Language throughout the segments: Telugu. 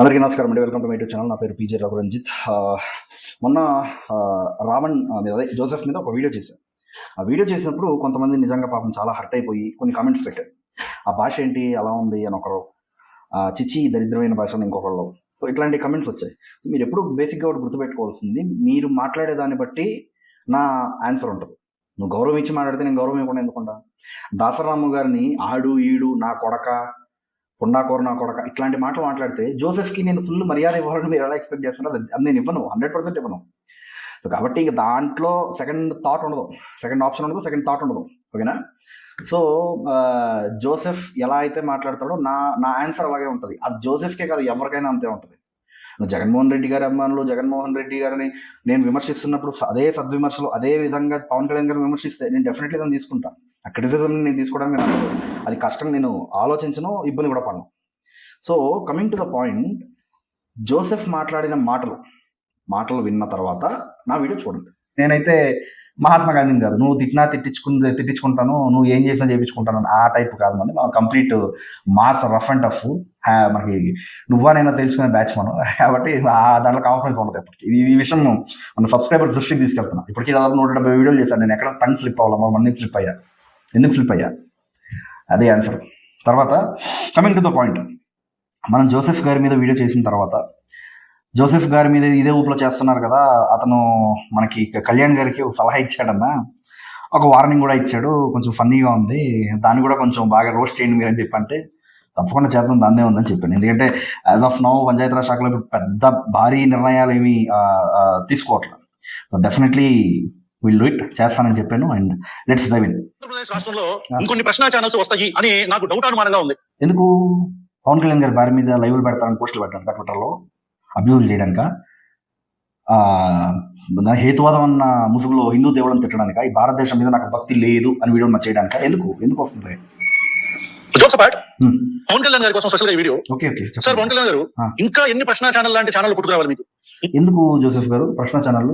అందరికీ నమస్కారం అండి. Welcome to my YouTube channel నా పేరు పీజే రఘురంజిత్. మొన్న రావణ్ మీద అదే జోసెఫ్ మీద ఒక వీడియో చేశాను ఆ వీడియో చేసినప్పుడు కొంతమంది నిజంగా పాపం చాలా హర్ట్ అయిపోయి కొన్ని కామెంట్స్ పెట్టారు. ఆ భాష ఏంటి అలా ఉంది అని ఒకరు చిచి దరిద్రమైన భాష ఇంకొకరు ఇంకొకళ్ళు. సో ఇట్లాంటి కమెంట్స్ వచ్చాయి. సో మీరు ఎప్పుడు బేసిక్గా ఒకటి గుర్తుపెట్టుకోవాల్సింది మీరు మాట్లాడే దాన్ని బట్టి నా ఆన్సర్ ఉంటుంది. నువ్వు గౌరవం ఇచ్చి మాట్లాడితే నేను గౌరవం ఇవ్వకుండా ఎందుకుంటా? దాసరాము గారిని ఆడు ఈడు నా కొడక కొండా నా కొడక ఇట్లాంటి మాటలు మాట్లాడితే జోసెఫ్కి నేను ఫుల్ మర్యాద ఇవ్వాలని మీరు ఎలా ఎక్స్పెక్ట్ చేస్తున్నారు అది నేను ఇవ్వను హండ్రెడ్ పర్సెంట్ ఇవ్వను. సో కాబట్టి ఇంకా దాంట్లో సెకండ్ థాట్ ఉండదు సెకండ్ ఆప్షన్ ఉండదు సెకండ్ థాట్ ఉండదు ఓకేనా? సో జోసెఫ్ ఎలా అయితే మాట్లాడతాడో నా నా ఆన్సర్ అలాగే ఉంటుంది. అది జోసెఫ్కే కాదు ఎవరికైనా అంతే ఉంటుంది. నువ్వు జగన్మోహన్ రెడ్డి గారి అభిమానులు జగన్మోహన్ రెడ్డి గారిని నేను విమర్శిస్తున్నప్పుడు అదే సద్విమర్శలు అదే విధంగా పవన్ కళ్యాణ్ గారిని విమర్శిస్తే నేను డెఫినెట్లీ దాన్ని తీసుకుంటాను ఆ క్రిటిసిజం నేను తీసుకోవడానికి నాకు అది కష్టం నేను ఆలోచించను ఇబ్బంది కూడా పడను. So coming to the point Joseph మాట్లాడిన మాటలు మాటలు విన్న తర్వాత నా వీడియో చూడండి. నేనైతే మహాత్మా గాంధీని కాదు నువ్వు తిట్టినా తిట్టించుకుంది తిట్టించుకుంటాను నువ్వు ఏం చేసినా చేయించుకుంటాను ఆ టైప్ కాదు మనం complete mass rough and tough మనకి నువ్వా నేను తెలుసుకునే బ్యాచ్ మనం. కాబట్టి ఆ దాంట్లో కాన్ఫిడెన్స్ ఉండదు ఎప్పటికీ. ఇది ఈ విషయం మన సబ్స్క్రైబర్ దృష్టికి తీసుకెళ్తున్నాను ఇప్పటికీ దాదాపు నూట డెబ్బై వీడియోలు చేశాను. నేను ఎక్కడ టంగ్ స్లిప్ అవ్వాలి మన మంది స్లిప్ అయ్యా. ఎందుకు స్లిప్ అయ్యా? అదే ఆన్సర్ తర్వాత కమింగ్ టు ద పాయింట్ మనం జోసెఫ్ గారి మీద వీడియో చేసిన తర్వాత జోసెఫ్ గారి మీద ఇదే ఊపులో చేస్తున్నారు కదా అతను మనకి కళ్యాణ్ గారికి ఒక సలహా ఇచ్చాడన్నా ఒక వార్నింగ్ కూడా ఇచ్చాడు కొంచెం ఫన్నీగా ఉంది దాన్ని కూడా కొంచెం బాగా రోస్ట్ చేయండి మీరు అని చెప్పంటే తప్పకుండా చేద్దాం దాన్నే ఉందని చెప్పాను. ఎందుకంటే యాజ్ ఆఫ్ నౌ పంచాయతీరాజ్ శాఖలో పెద్ద భారీ నిర్ణయాలు ఏమి తీసుకోవట్లేదు. డెఫినెట్లీ విల్ డూ ఇట్ చేస్తానని చెప్పాను. అండ్ లెట్స్ డైవ్ ఇన్ రాష్ట్రంలో ఇంకొన్ని ప్రశ్న ఛానల్స్ వస్తాయి అని నాకు డౌట్ అనుమానంగా ఉంది. ఎందుకు? పవన్ కళ్యాణ్ గారి భార్య మీద లైవ్లు పెడతారని పోస్టులు పెట్టాను. ట్విట్టర్లో. అబ్యూజ్ చేయడానిక? దాని హేతువాదం అన్న ముసుగులో హిందూ దేవుళ్ళని తిట్టడానిక? ఈ భారతదేశం మీద నాకు భక్తి లేదు అని వీడియో నాకు చేయడానిక? ఎందుకు? ఎందుకు వస్తుంది? Jokes apart Hmm. Pawan Kalyan గారి కోసం స్పెషల్గా video. Okay okay. Sir Pawan Kalyan గారు. ఇంకా ఎన్ని ప్రశ్న ఛానల్ లాంటి ఛానల్ పుట్టుకురావాలి మీకు? ఎందుకు జోసెఫ్ గారు? ప్రశ్న ఛానల్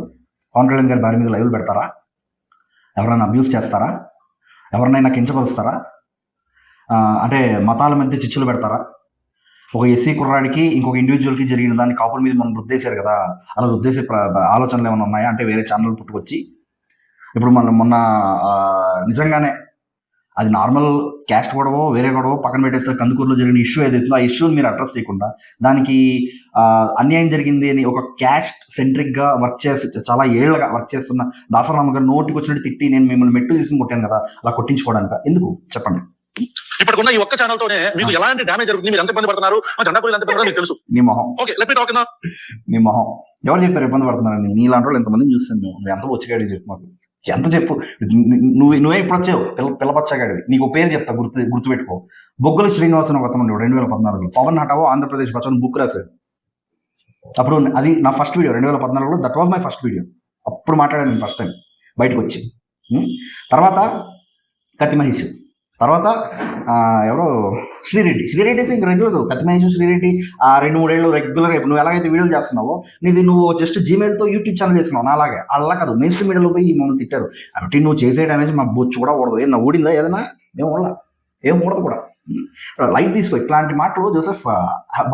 పవన్ కళ్యాణ్ గారి భార్య మీద లైవ్లు పెడతారా? ఎవరైనా అబ్యూస్ చేస్తారా? ఎవరినైనా కించపరుస్తారా? అంటే మతాల మధ్య చిచ్చులు పెడతారా? ఒక ఎస్సీ కుర్రాడికి ఇంకొక ఇండివిజువల్కి జరిగిన దాన్ని కాపుల మీద మనం రుద్దేశారు కదా అలా రుద్దేసే ప్ర- ఆలోచనలు ఏమైనా ఉన్నాయా? అంటే వేరే ఛానల్ పుట్టుకొచ్చి? ఇప్పుడు మన మొన్న నిజంగానే అది నార్మల్ క్యాస్ట్ గొడవ వేరే గొడవ పక్కన పెట్టేస్తే కందుకూరులో జరిగిన ఇష్యూ ఏదైతుందో ఆ ఇష్యూని మీరు అడ్రస్ చేయకుండా దానికి అన్యాయం జరిగింది అని ఒక క్యాస్ట్ సెంట్రిక్గా వర్క్ చేసి చాలా ఏళ్ళగా వర్క్ చేస్తున్న దాసరామ గారు నోటికి వచ్చినట్టు తిట్టి నేను మిమ్మల్ని మెట్టు తీసుకుని కొట్టాను కదా అలా కొట్టించుకోవడానికి ఎందుకు? చెప్పండి. ఇప్పటికున్న ఈ ఒక్క ఛానల్ తోనే మీకు ఎలాంటి డ్యామేజ్ జరుగుతుంది? మీరు ఎంత ఇబ్బంది పడుతున్నారు? జెండా పూలు ఎంత మీకు తెలుసు. నీ మొహం. ఓకే లెట్ మీ టాక్ నా నీ మొహం. ఎవరు చెప్పారు ఇబ్బంది పడుతున్నారని? నీ ఇలాంటి వాళ్ళు ఎంతమందిని చూస్తాను మేము. ఎంత చెప్పు మాకు. ఎంత చెప్పు? నువ్వు నువ్వే ఇప్పుడు వచ్చావు. పిల్ల పిల్లపచ్చగాడివి నీకు పేరు చెప్తా గుర్తు గుర్తుపెట్టుకో. బొగ్గుల శ్రీనివాసన్ ఒక అతను రెండు వేల పద్నాలుగులో. పవన్ హటావో ఆంధ్రప్రదేశ్ పచ్చని బుక్ రాశాడు. అప్పుడు అది నా ఫస్ట్ వీడియో రెండు వేల పద్నాలుగులో. That was my first video అప్పుడు మాట్లాడాను నేను ఫస్ట్ టైం బయటకు వచ్చి. తర్వాత కత్తి మహేష్. తర్వాత ఎవరో శ్రీరెడ్డి శ్రీరెడ్డి అయితే ఇంక రెగ్యులర్ కత్తి మహేష్ శ్రీరెడ్డి ఆ రెండు మూడేళ్ళు రెగ్యులర్ నువ్వు ఎలాగైతే వీడియోలు చేస్తున్నావో నీది నువ్వు జస్ట్ జీమెయిల్తో యూట్యూబ్ ఛానల్ చేసుకున్నావు. నా అలాగే. అలా కాదు. మెయిన్ స్ట్రీమ్ మీడియాలో పోయి మమ్మల్ని తిట్టారు. కాబట్టి నువ్వు చేసే డ్యామేజ్ మా బొచ్చు కూడా ఓడదు ఏం ఊడిందా? ఏదైనా? ఏం ఊడలా. ఏం ఊడదు కూడా. Hmm. లైట్ తీసుకో ఇట్లాంటి మాటలు జోసెఫ్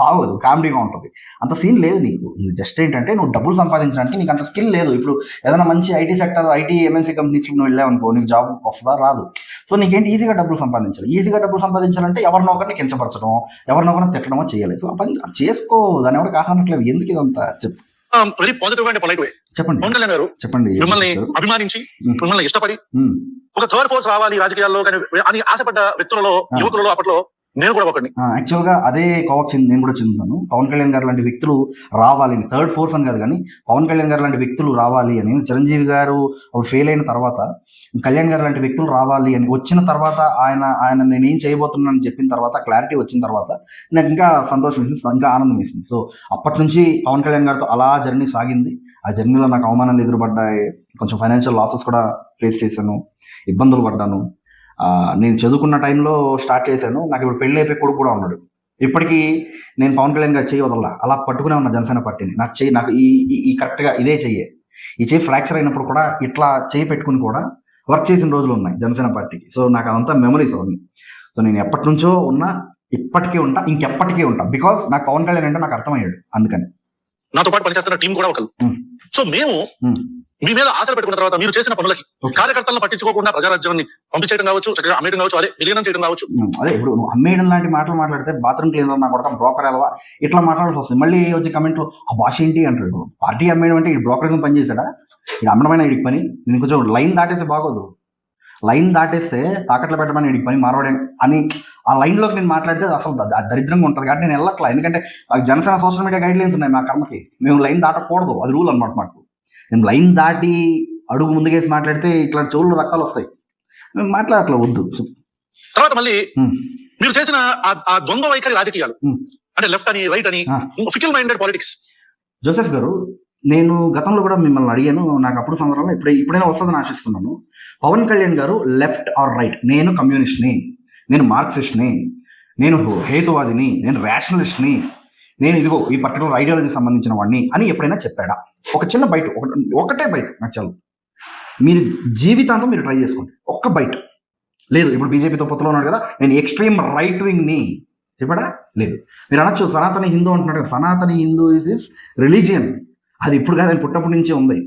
బాగోదు కామెడీగా ఉంటుంది. అంత సీన్ లేదు నీకు. జస్ట్ ఏంటంటే నువ్వు డబ్బులు సంపాదించడానికి నీకు అంత స్కిల్ లేదు. ఇప్పుడు ఏదైనా మంచి ఐటీ సెక్టర్ ఐటీ ఎంఎన్సీ కంపెనీస్కి నువ్వు వెళ్ళావు అనుకో నీకు జాబ్ వస్తుందా? రాదు. సో నీకేంటి ఈజీగా డబ్బులు సంపాదించాలి. ఈజీగా డబ్బులు సంపాదించాలంటే ఎవరినో ఒకరిని కించపరచడం ఎవరినో ఒకరిని తిట్టడమో చేయలేదు సో ఆ పని చేసుకో. దాని ఎవరికి కాదనట్లేదు ఎందుకు ఇదంతా? చెప్పు. Very positive and polite way చెప్పండి పవన్ కళ్యాణ్ గారు చెప్పండి మిమ్మల్ని అభిమానించి. మిమ్మల్ని ఇష్టపడి. ఒక థర్డ్ ఫోర్స్ రావాలి రాజకీయాల్లో కానీ అని ఆశపడ్డ వ్యక్తులలో. యువకులలో అప్పట్లో నేను కూడా ఒకటి యాక్చువల్గా అదే కోవకు చెంది నేను కూడా చెందుతాను. పవన్ కళ్యాణ్ గారు లాంటి వ్యక్తులు రావాలి అని థర్డ్ ఫోర్స్ అని కాదు కానీ పవన్ కళ్యాణ్ గారు లాంటి వ్యక్తులు రావాలి అని చిరంజీవి గారు ఫెయిల్ అయిన తర్వాత కళ్యాణ్ గారు లాంటి వ్యక్తులు రావాలి అని వచ్చిన తర్వాత ఆయన ఆయన నేను ఏం చేయబోతున్నానని చెప్పిన తర్వాత క్లారిటీ వచ్చిన తర్వాత నాకు ఇంకా సంతోషం వేసింది ఇంకా ఆనందం వేసింది. సో అప్పటి నుంచి పవన్ కళ్యాణ్ గారితో అలా జర్నీ సాగింది. ఆ జర్నీలో నాకు అవమానాలు ఎదురుపడ్డాయి. కొంచెం ఫైనాన్షియల్ లాసెస్ కూడా ఫేస్ చేశాను. ఇబ్బందులు పడ్డాను. నేను చదువుకున్న టైంలో స్టార్ట్ చేశాను. నాకు ఇప్పుడు పెళ్ళి అయిపోయి కొడుకు కూడా ఉన్నాడు. ఇప్పటికీ నేను పవన్ కళ్యాణ్ గారు చేయి వదల అలా పట్టుకునే ఉన్న జనసేన పార్టీని. నాకు చెయ్యి నాకు ఈ ఈ- కరెక్ట్గా ఇదే చెయ్యే. ఈ చెయ్యి ఫ్రాక్చర్ అయినప్పుడు కూడా ఇట్లా చేయి పెట్టుకుని కూడా వర్క్ చేసిన రోజులు ఉన్నాయి జనసేన పార్టీకి. సో నాకు అదంతా మెమరీస్ అవన్నీ. సో నేను ఎప్పటి నుంచో ఉన్న ఇప్పటికీ ఉంటా ఇంకెప్పటికీ ఉంటా. బికాస్ నాకు పవన్ కళ్యాణ్ అంటే నాకు అర్థమయ్యాడు. అందుకని. నాతో పాటు పనిచేస్తున్న టీం కూడా ఒకరు. సో మేము. మీ మీద ఆశలు పెట్టుకున్న తర్వాత మీరు చేసిన పనులకి. కార్యకర్తలను పట్టించుకోకుండా ప్రజారాజ్యాన్ని పంపించడం కావచ్చు చక్కగా అమ్మేయడం కావచ్చు అదే విలీనం చేయడం కావచ్చు. ఉమ్, అదే ఇప్పుడు నువ్వు అమ్మేయడం లాంటి మాటలు మాట్లాడితే బాత్రూమ్ క్లీనర్ నా కొడక బ్రోకర్ ఎదవా ఇట్లా మాట్లాడాల్సి వస్తుంది. మళ్ళీ వచ్చి కమెంట్లో ఆ భాష ఏంటి? అంటాడు. పార్టీ అమ్మేయడం అంటే ఈ బ్రోకరిజం పని చేశాడా ఇది అమ్మడమైన ఇడికి పని? నేను కొంచెం లైన్ దాటేస్తే బాగోదు. లైన్ దాటేస్తే తాకట్లు పెట్టమని ఇడికి పని మారవడం అని ఆ లైన్లోకి నేను మాట్లాడితే అసలు దరిద్రంగా ఉంటుంది. కాబట్టి నేను వెళ్ళట్లా. ఎందుకంటే Janasena social media guidelines ఉన్నాయి మా కర్మకి. మేము లైన్ దాటకూడదు. అది రూల్ అనమాట మాకు. మేము లైన్ దాటి అడుగు ముందుకేసి మాట్లాడితే ఇట్లాంటి చెవుల్లో రక్తాలు వస్తాయి మేము మాట్లాడట్లా వద్దు తర్వాత మళ్ళీ. మీరు చేసిన ఆ- ద్వంద్వ వైఖరి రాజకీయాలు. అంటే లెఫ్ట్ అని రైట్ అని. ఫికల్ మైండెడ్ పాలిటిక్స్ జోసెఫ్ గారు నేను గతంలో కూడా మిమ్మల్ని అడిగాను నాకు అప్పుడు సందర్భంలో ఇప్పుడే ఇప్పుడైనా వస్తుందని ఆశిస్తున్నాను పవన్ కళ్యాణ్ గారు లెఫ్ట్ ఆర్ రైట్ నేను కమ్యూనిస్ట్ని నేను మార్క్సిస్ట్ని నేను హేతువాదిని నేను రేషనలిస్ట్ని నేను ఇదిగో ఈ పర్టికులర్ ఐడియాలజీకి సంబంధించిన వాడిని అని ఎప్పుడైనా చెప్పాడా? ఒక చిన్న బయట ఒక ఒకటే బయట నాకు చాలు. మీరు జీవితాంతం మీరు ట్రై చేసుకోండి. ఒక్క బయట లేదు ఇప్పుడు బీజేపీతో పొత్తులో ఉన్నాడు కదా నేను ఎక్స్ట్రీమ్ రైట్ వింగ్ని చెప్పాడా? లేదు. మీరు అనొచ్చు సనాతన హిందూ అంటున్నాడు కదా సనాతన హిందూ ఇస్ ఇస్ రిలీజియన్ అది ఇప్పుడు కాదు ఆయన పుట్టినప్పటి నుంచే ఉంది.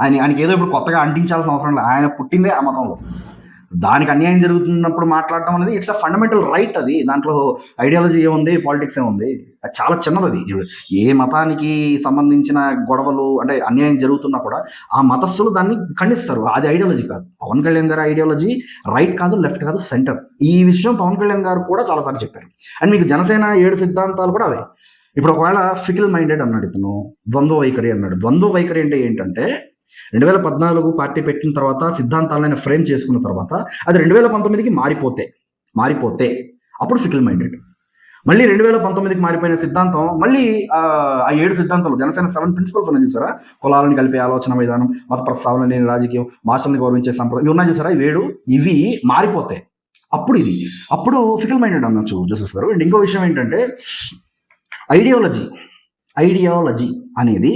ఆయన ఆయనకి ఏదో ఇప్పుడు కొత్తగా అంటించాల్సిన అవసరం లేదు. ఆయన పుట్టిందే ఆ మతంలో. దానికి అన్యాయం జరుగుతున్నప్పుడు మాట్లాడడం అనేది ఇట్స్ అ ఫండమెంటల్ రైట్ అది. దాంట్లో ఐడియాలజీ ఏముంది? పాలిటిక్స్ ఏముంది? అది చాలా చిన్నది అది. ఏ మతానికి సంబంధించిన గొడవలు అంటే అన్యాయం జరుగుతున్నా కూడా ఆ మతస్థులు దాన్ని ఖండిస్తారు. అది ఐడియాలజీ కాదు. పవన్ కళ్యాణ్ గారి ఐడియాలజీ రైట్ కాదు లెఫ్ట్ కాదు సెంటర్. ఈ విషయం పవన్ కళ్యాణ్ గారు కూడా చాలాసార్లు చెప్పారు. అండ్ మీకు జనసేన ఏడు సిద్ధాంతాలు కూడా అవే. ఇప్పుడు ఒకవేళ ఫికిల్ మైండెడ్ అన్నాడు ఇతను ద్వంద్వ వైఖరి అన్నాడు. ద్వంద్వ వైఖరి అంటే ఏంటంటే రెండు వేల పద్నాలుగు పార్టీ పెట్టిన తర్వాత సిద్ధాంతాలను ఫ్రేమ్ చేసుకున్న తర్వాత అది రెండు వేల పంతొమ్మిదికి మారిపోతే మారిపోతే అప్పుడు ఫికిల్ మైండెడ్. మళ్ళీ రెండు వేల పంతొమ్మిదికి మారిపోయిన సిద్ధాంతం మళ్ళీ ఆ ఏడు సిద్ధాంతాలు జనసేన సెవెన్ ప్రిన్సిపల్స్ ఉన్నాయి చూసారా? కులాలను కలిపే ఆలోచన విధానం మత ప్రస్తావన లేని రాజకీయం భాషల్ని గౌరవించే సంప్రదాయం ఇవి ఉన్నాయి చూసారా? ఈ ఏడు ఇవి మారిపోతాయి అప్పుడు ఇది. అప్పుడు ఫికల్ మైండెడ్ అనొచ్చు జోసెఫ్ గారు. అండ్ ఇంకో విషయం ఏంటంటే ఐడియాలజీ ఐడియాలజీ అనేది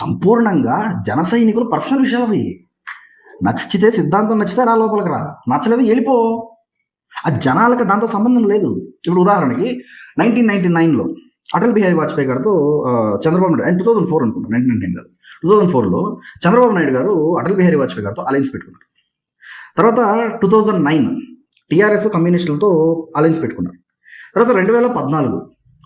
సంపూర్ణంగా జన సైనికులు పర్సనల్ విషయాలు అవి. నచ్చితే సిద్ధాంతం నచ్చితే రా లోపలికి రా. నచ్చలేదు వెళ్ళిపో. ఆ జనాలకు దాంతో సంబంధం లేదు. ఇప్పుడు ఉదాహరణకి నైన్టీన్ నైన్టీ నైన్లో అటల్ బిహారీ వాజ్పేయి గారితో Chandrababu Naidu two thousand four అనుకుంటాను నైన్టీన్ నైన్టీ నైన్ కాదు. టూ థౌసండ్ ఫోర్లో చంద్రబాబు నాయుడు గారు అటల్ బిహారీ వాజ్పేయి గారితో అలయన్స్ పెట్టుకున్నారు. తర్వాత టూ థౌజండ్ నైన్ టీఆర్ఎస్ కమ్యూనిస్టులతో అలయన్స్ పెట్టుకున్నారు. తర్వాత రెండు వేల పద్నాలుగు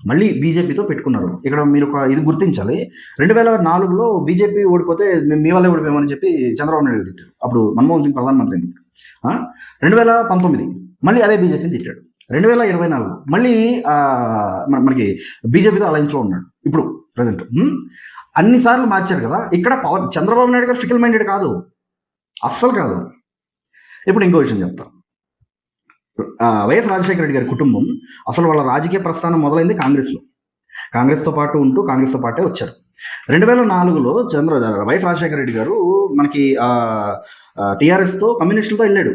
మళ్ళీ బీజేపీతో పెట్టుకున్నారు. ఇక్కడ మీరు ఒక ఇది గుర్తించాలి. రెండు వేల నాలుగులో బీజేపీ ఓడిపోతే మేము మీ వల్లే ఓడిపోయామని చెప్పి చంద్రబాబు నాయుడు తిట్టారు. అప్పుడు మన్మోహన్ సింగ్ ప్రధానమంత్రి అయింది రెండు వేల పంతొమ్మిది మళ్ళీ అదే బీజేపీని తిట్టాడు. రెండు వేల ఇరవై నాలుగు మళ్ళీ మన- మనకి బీజేపీతో అలయన్స్లో ఉన్నాడు. ఇప్పుడు ప్రజెంట్. అన్నిసార్లు మార్చారు కదా. ఇక్కడ పవర్ చంద్రబాబు నాయుడు గారు ఫికల్ మైండెడ్ కాదు. అస్సలు కాదు. ఇప్పుడు ఇంకో విషయం చెప్తా. వైఎస్ రాజశేఖర రెడ్డి గారి కుటుంబం అసలు వాళ్ళ రాజకీయ ప్రస్థానం మొదలైంది కాంగ్రెస్లో. కాంగ్రెస్తో పాటు ఉంటూ కాంగ్రెస్తో పాటే వచ్చారు. రెండు వేల నాలుగులో చంద్ర వైఎస్ రాజశేఖర రెడ్డి గారు మనకి టీఆర్ఎస్తో కమ్యూనిస్టులతో వెళ్ళాడు.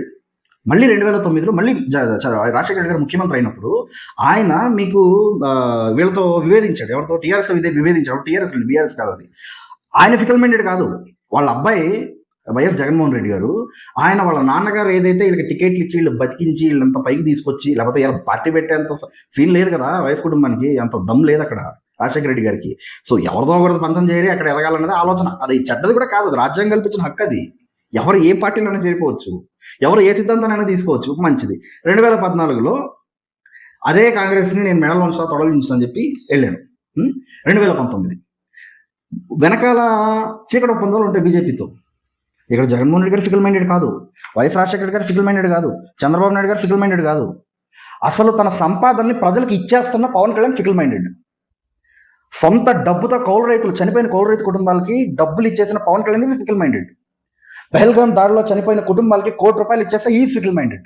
మళ్ళీ రెండు వేల తొమ్మిదిలో మళ్ళీ రాజశేఖర రెడ్డి గారు ముఖ్యమంత్రి అయినప్పుడు ఆయన మీకు వీళ్ళతో వివేదించాడు ఎవరితో? టీఆర్ఎస్ వివేదించాడు టీఆర్ఎస్ బీఆర్ఎస్ కాదు అది. ఆయన ఫికల్ మైండెడ్ కాదు. వాళ్ళ అబ్బాయి వైఎస్ జగన్మోహన్ రెడ్డి గారు ఆయన వాళ్ళ నాన్నగారు ఏదైతే వీళ్ళకి టికెట్లు ఇచ్చి వీళ్ళు బతికించి వీళ్ళంత పైకి తీసుకొచ్చి లేకపోతే ఇలా పార్టీ పెట్టేంత సీన్ లేదు కదా వయసు కుటుంబానికి అంత దమ్ లేదు అక్కడ రాజశేఖర రెడ్డి గారికి. సో ఎవరితో ఒకరితో పంచం చేరి అక్కడ ఎదగాలన్నది ఆలోచన. అది చెడ్డది కూడా కాదు రాజ్యాంగం కల్పించిన హక్కు అది. ఎవరు ఏ పార్టీలోనే చేరిపోవచ్చు. ఎవరు ఏ సిద్ధాంతాన్ని తీసుకోవచ్చు మంచిది. రెండు వేల పద్నాలుగులో అదే కాంగ్రెస్ని నేను మెడలో ఉంచుతా తొడలు అని చెప్పి వెళ్ళాను. రెండు వేల పంతొమ్మిది. వెనకాల చీకటి ఒప్పందాలు ఉంటాయి బీజేపీతో. ఇక్కడ జగన్మోహన్ రెడ్డి గారు ఫికల్ మైండెడ్ కాదు. వైఎస్ రాజశేఖర గారు ఫికల్ మైండెడ్ కాదు. చంద్రబాబు నాయుడు గారు ఫికల్ మైండెడ్ కాదు. అసలు తన సంపాదనని ప్రజలకు ఇచ్చేస్తున్న పవన్ కళ్యాణ్ ఫికల్ మైండెడ్. సొంత డబ్బుతో కౌలు రైతులు చనిపోయిన కౌలు రైతు కుటుంబాలకి డబ్బులు ఇచ్చేసిన Pawan Kalyan is fickle minded. Pahalgam దాడిలో చనిపోయిన కుటుంబాలకి కోటి రూపాయలు ఇచ్చేస్తే ఈ ఫికల్ మైండెడ్.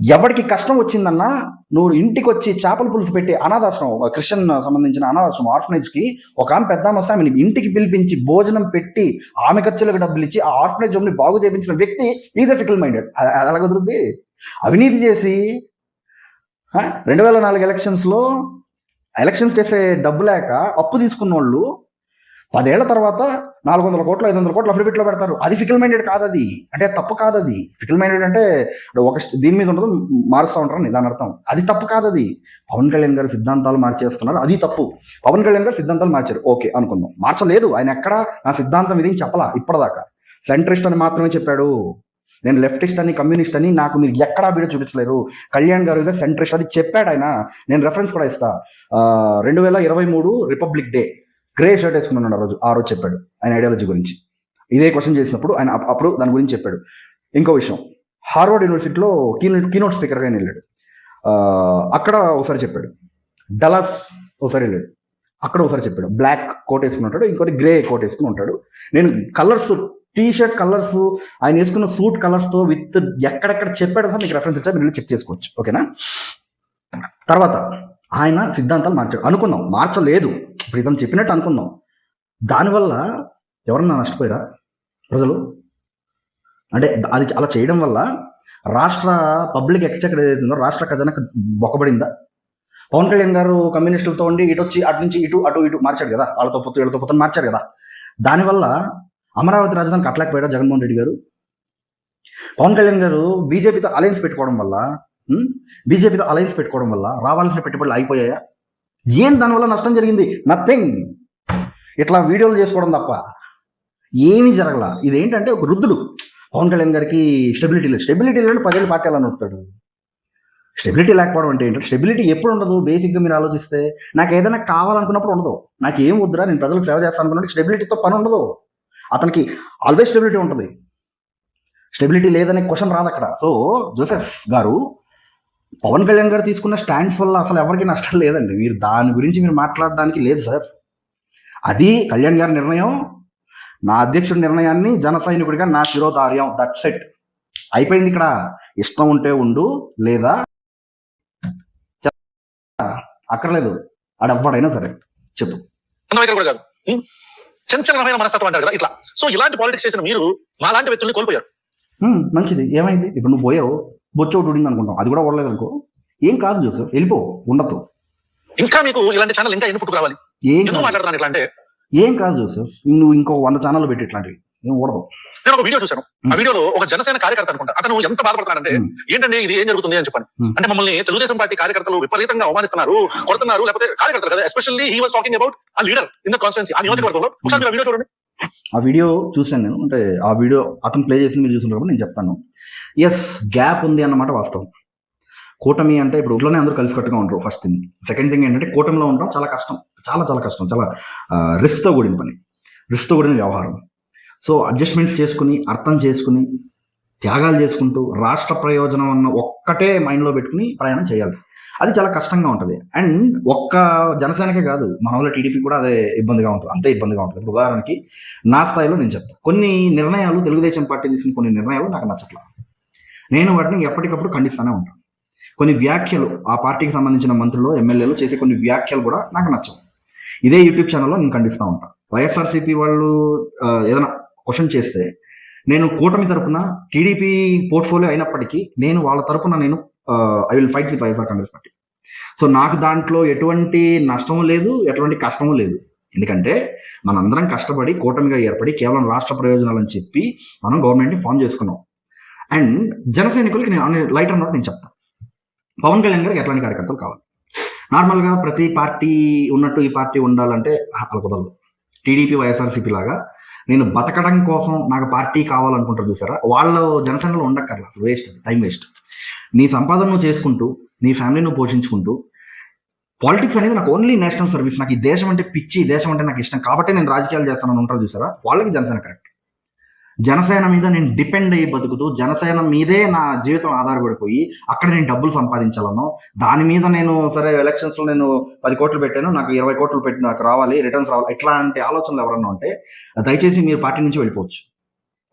ఎవరికి కష్టం వచ్చిందన్నా నువ్వు ఇంటికి వచ్చి చేపల పులుసు పెట్టి అనాథాశ్రమం ఒక క్రిస్టియన్ సంబంధించిన అనాథాశ్రమం ఆర్ఫనేజ్కి ఒక ఆమె పెద్ద ఆమె ఆమెని ఇంటికి పిలిపించి భోజనం పెట్టి ఆమె ఖర్చులకు డబ్బులు ఇచ్చి ఆ ఆర్ఫనేజ్ హోమ్ని బాగు చేయించిన వ్యక్తి ఈజ్ ఎ ఫికల్ మైండెడ్. ఎలా కుదురుద్ది? అవినీతి చేసి రెండు వేల నాలుగు ఎలక్షన్స్లో ఎలక్షన్స్ చేసే డబ్బు లేక అప్పు తీసుకున్న వాళ్ళు పదేళ్ళ తర్వాత నాలుగు వందల కోట్లు ఐదు వందల కోట్లు అఫిడవిట్లో పెడతారు. అది ఫికల్ మైండెడ్ కాదు అది అంటే తప్పు కాదు అది ఫికల్ మైండెడ్ అంటే ఒక దీని మీద ఉండదు మారుస్తూ ఉంటారని దాని అర్థం. అది తప్పు కాదు అది పవన్ కళ్యాణ్ గారు సిద్ధాంతాలు మార్చేస్తున్నారు. అది తప్పు. పవన్ కళ్యాణ్ గారు సిద్ధాంతాలు మార్చారు. ఓకే అనుకుందాం. మార్చలేదు. ఆయన ఎక్కడ నా సిద్ధాంతం ఇది చెప్పలా? ఇప్పటిదాకా. సెంట్రిస్ట్ అని మాత్రమే చెప్పాడు. నేను లెఫ్టిస్ట్ అని కమ్యూనిస్ట్ అని నాకు మీరు ఎక్కడా వీడియో చూపించలేరు. కళ్యాణ్ గారు ఇదే సెంట్రిస్ట్. అది చెప్పాడు ఆయన. నేను రెఫరెన్స్ కూడా ఇస్తా. రెండు వేల ఇరవై మూడు రిపబ్లిక్ డే గ్రే షర్ట్ వేసుకున్నాడు ఆ రోజు. ఆ రోజు చెప్పాడు ఆయన ఐడియాలజీ గురించి. ఇదే క్వశ్చన్ చేసినప్పుడు ఆయన అప్- అప్పుడు దాని గురించి చెప్పాడు. ఇంకో విషయం. హార్వర్డ్ యూనివర్సిటీలో కీనోట్ కీనోట్ స్పీకర్గా ఆయన వెళ్ళాడు. అక్కడ ఒకసారి చెప్పాడు. డలాస్ ఒకసారి వెళ్ళాడు. అక్కడ ఒకసారి చెప్పాడు. బ్లాక్ కోట్ వేసుకుని ఉంటాడు ఇంకోటి గ్రే కోట్ వేసుకుని ఉంటాడు. నేను కలర్స్ టీ షర్ట్ కలర్స్ ఆయన వేసుకున్న సూట్ కలర్స్తో విత్ ఎక్కడెక్కడ చెప్పాడు సార్ మీకు రెఫరెన్స్ ఇచ్చా మీరు చెక్ చేసుకోవచ్చు. ఓకేనా తర్వాత ఆయన సిద్ధాంతాలు మార్చాడు. అనుకుందాం మార్చలేదు. ఇప్పుడు ఇతను చెప్పినట్టు అనుకుందాం దానివల్ల ఎవరన్నా నష్టపోయారా? ప్రజలు? అంటే అది అలా చేయడం వల్ల రాష్ట్ర పబ్లిక్ ఎక్స్చెక్ ఏదైతుందో రాష్ట్ర ఖజానాకు బొక్కబడిందా? పవన్ కళ్యాణ్ గారు కమ్యూనిస్టులతో ఉండి ఇటు వచ్చి అటు నుంచి ఇటు అటు ఇటు మార్చాడు కదా. వాళ్ళతో పొత్తు వీళ్ళతో పొత్తు మార్చాడు కదా. దానివల్ల అమరావతి రాజధాని కట్టలేకపోయాడు జగన్మోహన్ రెడ్డి గారు? పవన్ కళ్యాణ్ గారు బీజేపీతో అలయన్స్ పెట్టుకోవడం వల్ల బీజేపీతో అలయన్స్ పెట్టుకోవడం వల్ల రావాల్సిన పెట్టుబడులు అయిపోయాయా ఏం దానివల్ల నష్టం జరిగింది? నథింగ్ ఇట్లా వీడియోలు చేసుకోవడం తప్ప ఏమీ జరగల. ఇదేంటంటే ఒక వృద్ధుడు. పవన్ కళ్యాణ్ గారికి స్టెబిలిటీ లేదు. స్టెబిలిటీ లేని పదేళ్ళు పార్టీ నడుపుతాడు? స్టెబిలిటీ లేకపోవడం అంటే ఏంటంటే స్టెబిలిటీ ఎప్పుడు ఉండదు? బేసిక్గా మీరు ఆలోచిస్తే నాకు ఏదైనా కావాలనుకున్నప్పుడు ఉండదు. నాకు ఏం వద్దురా? నేను ప్రజలకు సేవ చేస్తాను అనుకున్నట్టు స్టెబిలిటీతో పని ఉండదు. అతనికి ఆల్వేస్ స్టెబిలిటీ ఉంటుంది. స్టెబిలిటీ లేదనే క్వశ్చన్ రాదు అక్కడ సో జోసెఫ్ గారు పవన్ కళ్యాణ్ గారు తీసుకున్న స్టాండ్స్ వల్ల అసలు ఎవరికి నష్టం లేదండి. మీరు దాని గురించి మీరు మాట్లాడడానికి లేదు సార్. అది కళ్యాణ్ గారి నిర్ణయం నా అధ్యక్షుడి నిర్ణయాన్ని జన సైనికుడిగా నా శిరోధార్యం. దట్ సెట్ అయిపోయింది ఇక్కడ. ఇష్టం ఉంటే ఉండు లేదా అక్కర్లేదు. ఆడెవ్వడైనా సరే చెప్పు? చంచలమైన మనస్తత్వం అంటారు కదా ఇట్లా. సో ఇలాంటి పాలిటిక్స్ చేసిన మీరు మా లాంటి వ్యక్తుల్ని కోల్పోయారు. మంచిది. ఏమైంది? ఇప్పుడు నువ్వు పోయావు. బొచ్చు ఒకటి ఉడింది అనుకుంటాం. అది కూడా ఓడలేదు అనుకో. ఏం కాదు జోసెఫ్ వెళ్ళిపో ఉండదు ఇంకా మీకు ఇలాంటి ఛానల్ ఇంకా ఎన్ని పుట్టుకు రావాలి? ఏం మాట్లాడుతున్నాను ఇట్లా అంటే? ఏం కాదు జోసెఫ్ నువ్వు ఇంకో వంద ఛానల్ పెట్టి ఇట్లాంటివి. ఏం ఊడదు. నేను ఒక వీడియో చూశాను. ఆ వీడియోలో ఒక జనసేన కార్యకర్త అనుకుంటా. అతను ఎంత బాధపడతాడంటే Hmm. ఏంటండి ఇది ఏం జరుగుతుంది? అని చెప్పాను. అంటే మమ్మల్ని తెలుగుదేశం పార్టీ కార్యకర్తలు విపరీతంగా అవమానిస్తున్నారు కొడుతున్నారు లేకపోతే కార్యకర్తలు కదా especially he was talking about a leader in the constituency ఆ నియోజకవర్గంలో. ఒకసారి వీడియో చూడండి. ఆ వీడియో చూశాను నేను. అంటే ఆ వీడియో అతను ప్లే చేసి మీరు చూసినప్పుడు నేను చెప్తాను. ఎస్ గ్యాప్ ఉంది అన్నమాట వాస్తవం. కూటమి అంటే ఇప్పుడు ఇంట్లోనే అందరూ కలిసికట్టుగా ఉంటారు ఫస్ట్ థింగ్ సెకండ్ థింగ్ ఏంటంటే కూటమిలో ఉండడం చాలా కష్టం. చాలా చాలా కష్టం. చాలా రిస్క్తో కూడిన పని. రిస్క్తో కూడిన వ్యవహారం. సో అడ్జస్ట్మెంట్స్ చేసుకుని అర్థం చేసుకుని త్యాగాలు చేసుకుంటూ రాష్ట్ర ప్రయోజనం అన్న ఒక్కటే మైండ్లో పెట్టుకుని ప్రయాణం చేయాలి. అది చాలా కష్టంగా ఉంటుంది. అండ్ ఒక్క జనసేనకే కాదు మన టీడీపీ కూడా అదే ఇబ్బందిగా ఉంటుంది అంతే ఇబ్బందిగా ఉంటుంది. ఉదాహరణకి నా స్థాయిలో నేను చెప్తాను కొన్ని నిర్ణయాలు తెలుగుదేశం పార్టీ తీసుకున్న కొన్ని నిర్ణయాలు నాకు నచ్చట్లా. నేను వాటిని ఎప్పటికప్పుడు ఖండిస్తూనే ఉంటాను కొన్ని వ్యాఖ్యలు ఆ పార్టీకి సంబంధించిన మంత్రులు ఎమ్మెల్యేలు చేసే కొన్ని వ్యాఖ్యలు కూడా నాకు నచ్చవు. ఇదే యూట్యూబ్ ఛానల్లో నేను ఖండిస్తూ ఉంటాను వైఎస్ఆర్సీపీ వాళ్ళు ఏదైనా క్వశ్చన్ చేస్తే నేను కూటమి తరపున టీడీపీ పోర్ట్ఫోలియో అయినప్పటికీ నేను వాళ్ళ తరపున నేను I will fight with YSR Congress party so నాకు దాంట్లో ఎటువంటి నష్టము లేదు ఎటువంటి కష్టము లేదు. ఎందుకంటే మనందరం కష్టపడి కూటమిగా ఏర్పడి కేవలం రాష్ట్ర ప్రయోజనాలని చెప్పి మనం గవర్నమెంట్ని ఫామ్ చేసుకున్నాం. అండ్ జన సైనికులకి నేను లైట్ అన్నట్టు నేను చెప్తాను పవన్ కళ్యాణ్ గారికి ఎట్లాంటి కార్యకర్తలు కావాలి? నార్మల్గా ప్రతి పార్టీ ఉన్నట్టు ఈ పార్టీ ఉండాలంటే అలా కుదరదు టీడీపీ వైఎస్ఆర్సీపీ లాగా నేను బతకడం కోసం నాకు పార్టీ కావాలనుకుంటారు చూసారా? వాళ్ళు జనసేనలో ఉండక్కర్లా అసలు వేస్ట్ టైం వేస్ట్ నీ సంపాదన నువ్వు చేసుకుంటూ నీ ఫ్యామిలీని పోషించుకుంటూ పాలిటిక్స్ అనేది నాకు ఓన్లీ నేషనల్ సర్వీస్ నాకు ఈ దేశం అంటే పిచ్చి దేశం అంటే నాకు ఇష్టం కాబట్టి నేను రాజకీయాలు చేస్తానని ఉంటారు చూసారా? వాళ్ళకి జనసేన కరెక్ట్ జనసేన మీద నేను డిపెండ్ అయ్యి బతుకుతూ జనసేన మీదే నా జీవితం ఆధారపడిపోయి అక్కడ నేను డబ్బులు సంపాదించాలనో. దాని మీద నేను సరే ఎలక్షన్స్లో నేను పది కోట్లు పెట్టాను నాకు ఇరవై కోట్లు పెట్టిన నాకు రావాలి రిటర్న్స్ రావాలి ఇట్లాంటి ఆలోచనలు ఎవరన్నా ఉంటే దయచేసి మీరు పార్టీ నుంచి వెళ్ళిపోవచ్చు.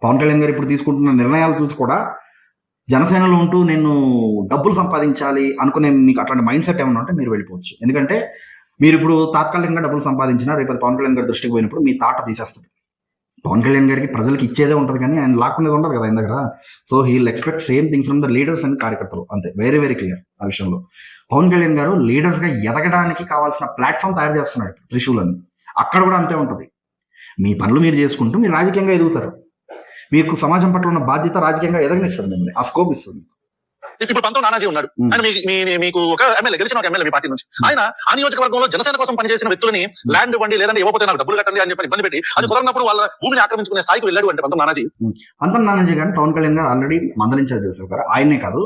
పవన్ కళ్యాణ్ గారు ఇప్పుడు తీసుకుంటున్న నిర్ణయాలు చూసి కూడా జనసేనలో ఉంటూ నేను డబ్బులు సంపాదించాలి అనుకునే మీకు అట్లాంటి మైండ్ సెట్ ఏమైనా ఉంటే మీరు వెళ్ళిపోవచ్చు. ఎందుకంటే మీరు ఇప్పుడు తాత్కాలికంగా డబ్బులు సంపాదించినా రేపు పవన్ కళ్యాణ్ గారి దృష్టికి పోయినప్పుడు మీ తాట తీసేస్తారు పవన్ కళ్యాణ్ గారికి ప్రజలకు ఇచ్చేదే ఉంటుంది కానీ ఆయన లాక్కునేది ఉండదు కదా ఆయన దగ్గర. So he expect same thing from the leaders and కార్యకర్తలు. అంతే. వెరీ వెరీ క్లియర్ ఆ విషయంలో. పవన్ కళ్యాణ్ గారు లీడర్స్గా ఎదగడానికి కావాల్సిన ప్లాట్ఫామ్ తయారు చేస్తున్నాడు త్రిశూలని అక్కడ కూడా అంతే ఉంటుంది. మీ పనులు మీరు చేసుకుంటూ మీరు రాజకీయంగా ఎదుగుతారు. మీకు సమాజం పట్ల ఉన్న బాధ్యత రాజకీయంగా ఎదగనిస్తుంది మిమ్మల్ని. ఆ స్కోప్ ఇస్తుంది ఇప్పుడు పంతో నానాజీ ఉన్నాడు. ఆయన మీకు ఒక ఎమ్మెల్యే గెలిచిన ఒక ఎమ్మెల్యే మీ పార్టీ నుంచి. ఆయన ఆ నియోజకవర్గంలో జనసేన కోసం పనిచేసిన వ్యక్తులని ల్యాండ్ ఇవ్వండి లేదంటే ఇవ్వకపోతే నాకు డబ్బులు కట్టండి అని చెప్పి ఇబ్బంది పెట్టి అది కుదరనప్పుడు వాళ్ళ భూమిని ఆక్రమించుకునే స్థాయికి వెళ్ళాడు అంటే పంతో నానాజీ. పంతం నానాజీ గారిని పవన్ కళ్యాణ్ గారు ఆల్రెడీ మందలించారు గారు ఆయనే కాదు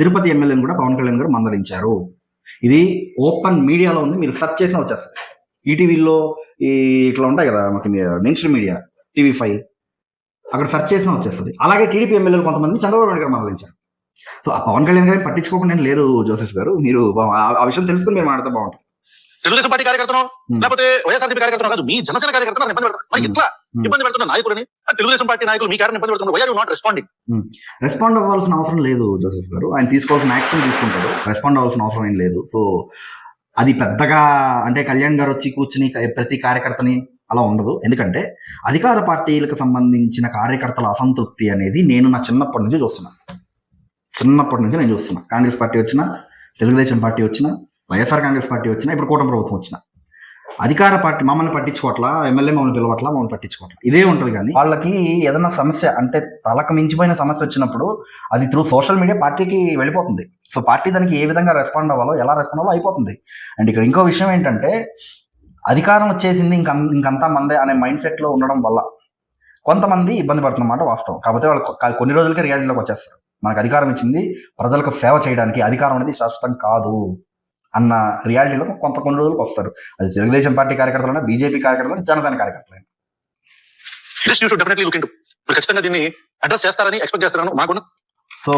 తిరుపతి ఎమ్మెల్యేని కూడా పవన్ కళ్యాణ్ గారు మందలించారు. ఇది ఓపెన్ మీడియాలో ఉంది మీరు సెర్చ్ చేసినా వచ్చేస్తుంది ఈటీవీలో ఈ ఇట్లా ఉంటాయి కదా మనకి mainstream media TV five. అక్కడ సెర్చ్ చేసినా వచ్చేస్తుంది అలాగే టీడీపీ ఎమ్మెల్యేలు కొంతమంది చంద్రబాబు నాయుడు గారు మందలించారు. సో ఆ పవన్ కళ్యాణ్ గారిని పట్టించుకోకుండా నేను లేరు జోసెఫ్ గారు. మీరు ఆ- విషయం తెలుసుకుని మీరు మాట్లాడితే బాగుంటుంది. తెలుగుదేశం పార్టీ కార్యకర్తను. లేకపోతే వైఎస్ఆర్సీపీ కార్యకర్తను కాదు మీ జనసేన కార్యకర్తను ఇబ్బంది పెడతారు. మరి ఇట్లా. ఇబ్బంది పెడుతున్న నాయకులని తెలుగుదేశం పార్టీ నాయకులు మీ కార్యక్రమం ఇబ్బంది పెడుతున్నారు. Why are not responding respond అవ్వాల్సిన అవసరం లేదు జోసెఫ్ గారు. ఆయన తీసుకోవాల్సిన యాక్షన్ తీసుకుంటాడు. రెస్పాండ్ అవ్వాల్సిన అవసరం ఏం లేదు. సో అది పెద్దగా అంటే కళ్యాణ్ గారు వచ్చి కూర్చుని ప్రతి కార్యకర్తని అలా ఉండదు. ఎందుకంటే అధికార పార్టీలకు సంబంధించిన కార్యకర్తల అసంతృప్తి అనేది నేను నా చిన్నప్పటి నుంచి చూస్తున్నా చిన్నప్పటి నుంచి నేను చూస్తున్నా. కాంగ్రెస్ పార్టీ వచ్చినా తెలుగుదేశం పార్టీ వచ్చినా వైఎస్ఆర్ కాంగ్రెస్ పార్టీ వచ్చినా ఇప్పుడు కూటమి ప్రభుత్వం వచ్చినా. అధికార పార్టీ మమ్మల్ని పట్టించుకోవట్లా ఎమ్మెల్యే మమ్మల్ని పిలవట్లా మమ్మల్ని పట్టించుకోవట్లా. ఇదే ఉంటుంది కానీ వాళ్ళకి ఏదైనా సమస్య అంటే తలకు మించిపోయిన సమస్య వచ్చినప్పుడు అది త్రూ సోషల్ మీడియా పార్టీకి వెళ్ళిపోతుంది. సో పార్టీ దానికి ఏ విధంగా రెస్పాండ్ అవ్వాలో ఎలా రెస్పాండ్ అవ్వాలో అయిపోతుంది. అండ్ ఇక్కడ ఇంకో విషయం ఏంటంటే అధికారం వచ్చేసింది ఇంక ఇంకంతా మందే అనే మైండ్ సెట్లో ఉండడం వల్ల కొంతమంది ఇబ్బంది పడుతున్నమాట వాస్తవం. కాకపోతే వాళ్ళు కొన్ని రోజులకే రియాలిటీలోకి వచ్చేస్తారు. మనకు అధికారం ఇచ్చింది ప్రజలకు సేవ చేయడానికి అధికారం అనేది శాశ్వతం కాదు అన్న రియాలిటీలో కొంత కొన్ని రోజులకు వస్తారు. అది తెలుగుదేశం పార్టీ కార్యకర్తలైనా బీజేపీ కార్యకర్తలు జనసేన కార్యకర్తలైనా. ఖచ్చితంగా దీన్ని అడ్రస్ చేస్తారని ఎక్స్పెక్ట్ చేస్తున్నాను మాకున్న సో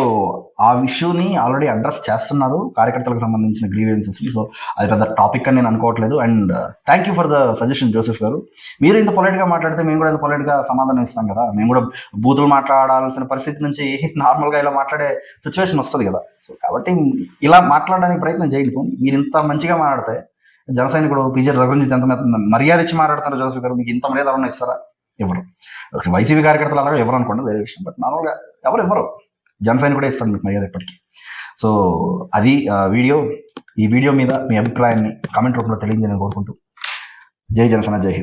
ఆ ఇష్యూని ఆల్రెడీ అడ్రస్ చేస్తున్నారు కార్యకర్తలకు సంబంధించిన గ్రీవెన్సెస్. సో అది పెద్ద టాపిక్ అని నేను అనుకోవట్లేదు. And thank you for the suggestion Joseph గారు. మీరు ఇంత పొలైట్గా మాట్లాడితే మేము కూడా ఇంత పొలైట్గా సమాధానం ఇస్తాం కదా. మేము కూడా బూతులు మాట్లాడాల్సిన పరిస్థితి నుంచి నార్మల్గా ఇలా మాట్లాడే సిచ్యువేషన్ వస్తుంది కదా. సో కాబట్టి ఇలా మాట్లాడడానికి ప్రయత్నం చేయండి మీరు ఇంత మంచిగా మాట్లాడితే జనసైనికుడు పీజీ రఘురంజిత్ ఎంత మర్యాద ఇచ్చి మాట్లాడుతున్నారు జోసెఫ్ గారు? మీకు ఇంత మర్యాద ఎవరన్నా ఇస్తారా? ఇవ్వరు ఓకే వైసీపీ కార్యకర్తలు అలాగే ఇవ్వరు అనుకోండి వేరే విషయం. బట్ నార్మల్గా ఎవరు? ఇవ్వరు జనసైన్ కూడా ఇస్తాను మీకు మర్యాద ఇప్పటికీ. సో అది వీడియో ఈ వీడియో మీద మీ అభిప్రాయాన్ని కామెంట్ రూపంలో తెలియజేయాలని కోరుకుంటూ జై జనసేన జై హింద్.